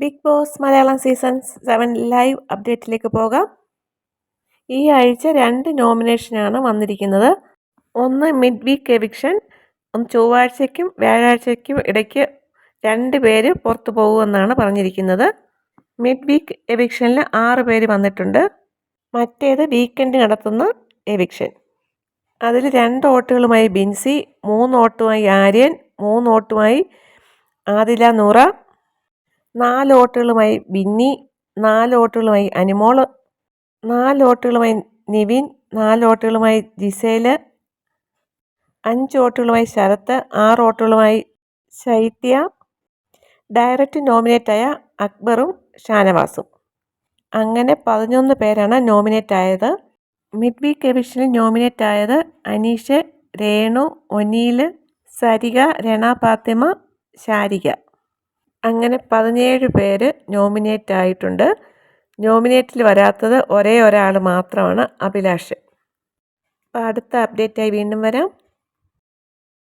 Bigg Boss Malayalam season seven live അപ്ഡേറ്റിലേക്ക് പോകാം. ഈ ആഴ്ച രണ്ട് നോമിനേഷനാണ് വന്നിരിക്കുന്നത്. ഒന്ന് മിഡ് വീക്ക് എവിക്ഷൻ ഒന്ന് ചൊവ്വാഴ്ചയ്ക്കും വ്യാഴാഴ്ചയ്ക്കും ഇടയ്ക്ക് രണ്ട് പേര് പുറത്തു പോകുമെന്നാണ് പറഞ്ഞിരിക്കുന്നത്. മിഡ് വീക്ക് എവിക്ഷനിൽ ആറ് പേര് വന്നിട്ടുണ്ട്. മറ്റേത് വീക്കെൻഡ് നടത്തുന്ന എവിക്ഷൻ അതിൽ രണ്ട് ഓട്ടുകളുമായി ബിൻസി മൂന്ന് ഓട്ടുമായി ആര്യൻ മൂന്ന് ഓട്ടുമായി ആദില നൂറ നാല് ഓട്ടുകളുമായി ബിന്നി നാല് ഓട്ടുകളുമായി അനിമോൾ നാല് ഓട്ടുകളുമായി നിവിൻ നാല് ഓട്ടുകളുമായി ജിസേൽ അഞ്ച് ഓട്ടുകളുമായി ശരത്ത് ആറ് ഓട്ടുകളുമായി ശൈത്യ ഡയറക്റ്റ് നോമിനേറ്റായ അക്ബറും ഷാനവാസും. അങ്ങനെ പതിനൊന്ന് പേരാണ് നോമിനേറ്റ് ആയത് മിഡ് വീക്ക് എവിഷനിൽ നോമിനേറ്റ് ആയത് അനീഷ് രേണു ഒനീൽ സരിക രണ ഫാത്തിമ ശാരിക. അങ്ങനെ പതിനേഴ് പേര് നോമിനേറ്റ് ആയിട്ടുണ്ട്. നോമിനേറ്റിൽ വരാത്തത് ഒരേ ഒരാൾ മാത്രമാണ് അഭിലാഷ്. അപ്പോൾ അടുത്ത അപ്ഡേറ്റായി വീണ്ടും വരാം.